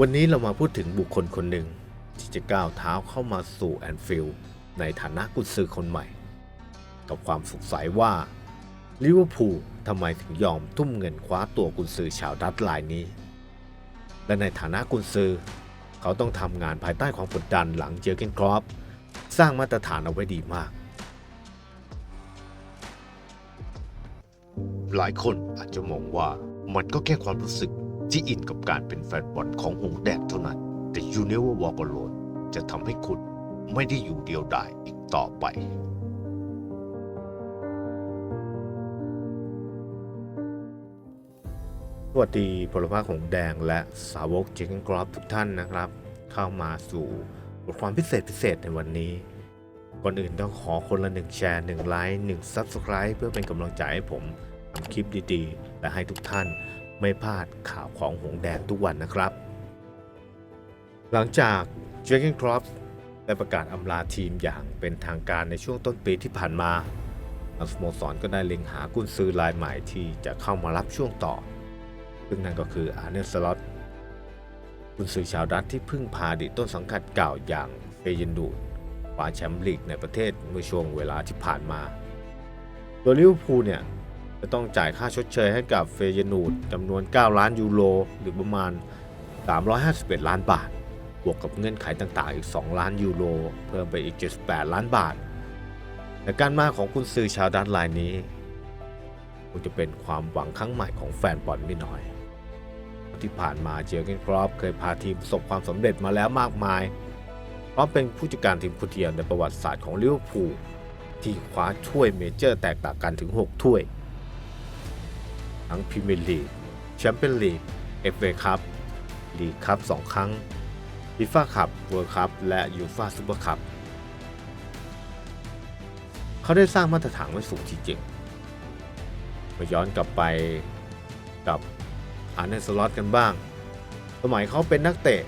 วันนี้เรามาพูดถึงบุคคลคนหนึ่งที่จะก้าวเท้าเข้ามาสู่แอนฟิลด์ในฐานะกุนซือคนใหม่ กับความสงสัยว่าลิเวอร์พูลทำไมถึงยอมทุ่มเงินคว้าตัวกุนซือชาวดัตช์รายนี้ และในฐานะกุนซือ เขาต้องทำงานภายใต้ความกดดันหลังเจอเกนครอปสร้างมาตรฐานเอาไว้ดีมาก หลายคนอาจจะมองว่ามันก็แค่ความรู้สึก ที่อินกับการเป็นแฟนบอลของหงแดงเท่านั้น แต่ You Never Walk Alone จะทำให้คุณไม่ได้อยู่เดียวดายอีกต่อไปสวัสดีพลภาคหงแดงและสาวกเจค n นกรอบทุกท่านนะครับ เข้ามาสู่บทความพิเศษพิเศษในวันนี้ ก่อนอื่นต้องขอคนละหนึ่งแชร์หนึ่งไลค์หนึ่ง Subscribe เพื่อเป็นกำลังใจให้ผมทำคลิปดีๆ และให้ทุกท่าน ไม่พลาดข่าวของหงแดงทุกวันนะครับ หลังจากเจค n นกรอบได้ประกาศอำลาทีมอย่างเป็นทางการในช่วงต้นปีที่ผ่านมาทางสโมสรก็ได้เล็งหากุนซือรายใหม่ที่จะเข้ามารับช่วงต่อ ซึ่งนั่นก็คืออาร์เนสล็อตคุณสื่อชาวดัตที่เพึ่งพาดีต้นสังกัดเก่าอย่างเฟยนดูดคว้าแชมป์ลีกในประเทศเมื่อช่วงเวลาที่ผ่านมาตัวลิเวอร์พูลเนี่ย จะต้องจ่ายค่าชดเชยให้กับเฟยนูดจำนวน 9 ล้านยูโรหรือประมาณ 351 ล้านบาท บวกกับเงื่อนไขต่างๆ อีก 2 ล้านยูโรเพิ่มไปอีก 78 ล้านบาท แต่การมาของคุณซื้อชาวดัตช์รายนี้คงจะเป็นความหวังครั้งใหม่ของแฟนบอลไม่น้อย ที่ผ่านมาเจอเกนครอปเคยพาทีมประสบความสำเร็จมาแล้วมากมายเพราะเป็นผู้จัดการทีมคนเดียวในประวัติศาสตร์ของลิเวอร์พูลที่คว้าถ้วยเมเจอร์แตกต่างกันถึง 6 ถ้วย ทั้งพรีเมียร์ลีกแชมเปี้ยนลีกเอฟเอคัพลีกคัพ2ครั้งฟีฟ่าคัพเวิร์คัพและยูฟ่าซูเปอร์คัพเขาได้สร้างมาตรฐานไว้สูงจริงๆมาย้อนกลับไปกับอาร์เนสล็อตกันบ้าง สมัยเขาเป็นนักเตะ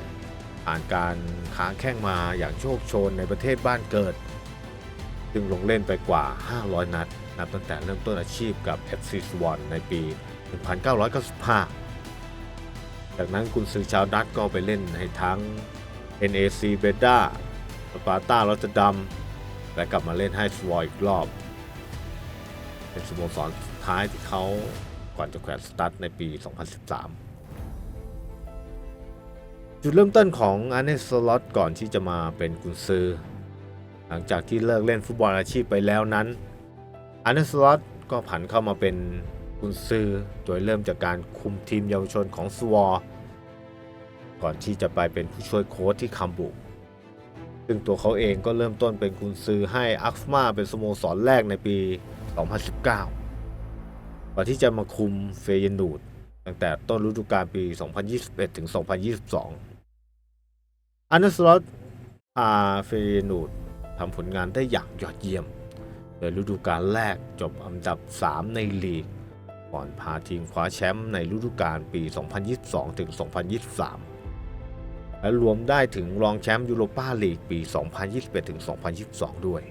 ผ่านการค้าแข้งมาอย่างโชคโชนในประเทศบ้านเกิด จึงลงเล่นไปกว่า 500 นัด นับตั้งแต่เริ่มต้นอาชีพกับ FC Swan ในปี 1995 จากนั้นกุนซือชาวดัตก็ไปเล่นให้ทั้ง NAC เบด้าสปาร์ตาลอตเตอร์ดัมและกลับมาเล่นให้สวอยอีกรอบ เป็นสโมสรสุดท้ายที่เขาก่อนจะแขวนสตั๊ดในปี 2013 จุดเริ่มต้นของอาร์เนสลอตก่อนที่จะมาเป็นกุนซือ หลังจากที่เลิกเล่นฟุตบอลอาชีพไปแล้วนั้นอาร์เนสลอตก็ผันเข้ามาเป็น กุนซือโดยเริ่มจากการคุมทีมเยาวชนของสวอร์ก่อนที่จะไปเป็นผู้ช่วยโค้ชที่คัมบุ ซึ่งตัวเขาเองก็เริ่มต้นเป็นกุนซือให้อักซ์มาเป็นสโมสรแรกในปี 2019 ก่อนที่จะมาคุมเฟยนูดตั้งแต่ต้นฤดูกาลปี 2021 ถึง 2022 อันเนสลอตพาเฟยนูดทำผลงานได้อย่างยอดเยี่ยม โดยฤดูกาลแรกจบอันดับ 3 ในลีก ก่อนพาทีมคว้าแชมป์ในฤดูกาลปี 2022 ถึง 2023 และรวมได้ถึงรองแชมป์ยูโรปาลีกปี 2021 ถึง 2022 ด้วย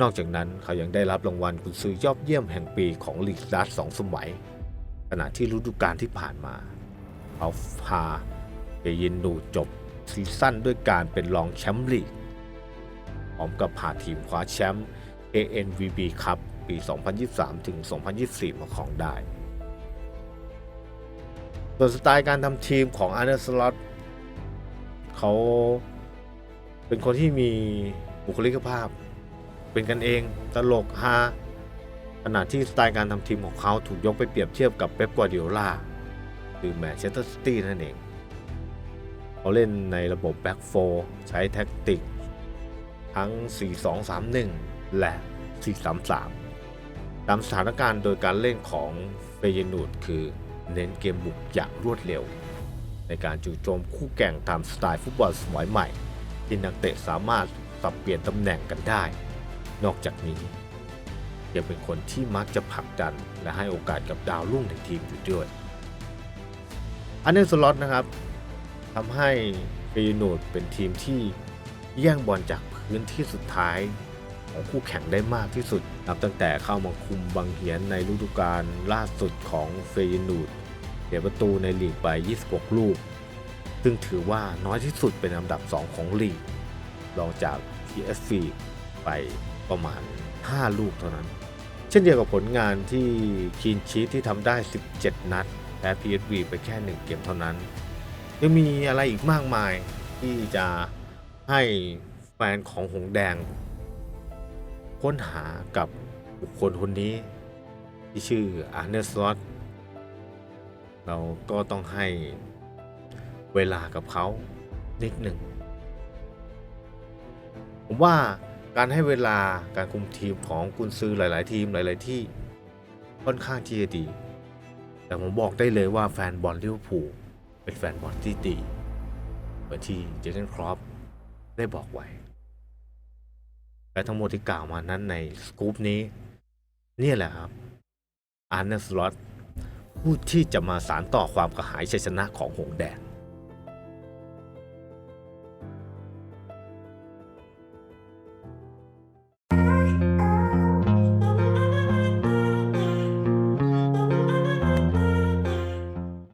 นอกจากนั้นเขายังได้รับรางวัลกุนซือยอดเยี่ยมแห่งปีของลีกดัตสองสมัย ขณะที่ฤดูกาลที่ผ่านมา เขาพาเบยินนูจบซีซั่นด้วยการเป็นรองแชมป์ลีกพร้อมกับพาทีมคว้าแชมป์ ANVB ครับ ปี 2023 ถึง 2024 มาครองได้ ส่วนสไตล์การทำทีมของอาร์เนสล็อตเขาเป็นคนที่มีบุคลิกภาพ เป็นกันเองตลกฮาขณะที่สไตล์การทำทีมของเขาถูกยกไปเปรียบเทียบกับเป๊ปกัวดิโอลาคือแมนเชสเตอร์ซิตี้นั่นเอง เขาเล่นในระบบแบ็กโฟใช้แท็กติก ทั้ง 4-2-3-1 และ 4-3-3 ตามสถานการณ์โดยการเล่นของเฟยนูดคือเน้นเกมบุกอย่างรวดเร็ว ในการจู่โจมคู่แข่งตามสไตล์ฟุตบอลสมัยใหม่ ที่นักเตะสามารถสับเปลี่ยนตำแหน่งกันได้ นอกจากนี้ ยังเป็นคนที่มักจะผลักดัน และให้โอกาสกับดาวรุ่งในทีมอยู่ด้วย อันเนสล็อตนะครับทำให้เฟยนูดเป็นทีมที่แย่งบอลจากพื้นที่สุดท้าย ของคู่แข่งได้มากที่สุด นับตั้งแต่เข้ามาคุมบังเหียนในฤดูกาลล่าสุดของเฟยนูดเสียประตูในลีกไป 26 ลูก ซึ่งถือว่าน้อยที่สุดเป็นอันดับ 2 ของลีกรองจาก PSV ไปประมาณ 5 ลูกเท่านั้น เช่นเดียวกับผลงานที่คีนชีทที่ทำได้ 17 นัดแพ้ PSV ไปแค่ 1 เกมเท่านั้น ยังมีอะไรอีกมากมายที่จะให้แฟนของหงแดง ค้นหากับบุคคลคนนี้ที่ชื่ออาร์เนสลอตเราก็ต้องให้เวลากับเขานิดหนึ่ง ผมว่าการให้เวลาการคุมทีมของกุนซือหลาย ๆ ทีมหลาย ๆ ที่ค่อนข้างที่จะดี แต่ผมบอกได้เลยว่าแฟนบอลลิเวอร์พูลเป็นแฟนบอลที่ดีเหมือนที่เจเกนครอปได้บอกไว้ และทั้งหมดที่กล่าวมานั้นในสกู๊ปนี้ เนี่ยแหละครับอาร์เนสลอตผู้ที่จะมาสารต่อความกระหายชัยชนะของหงแดง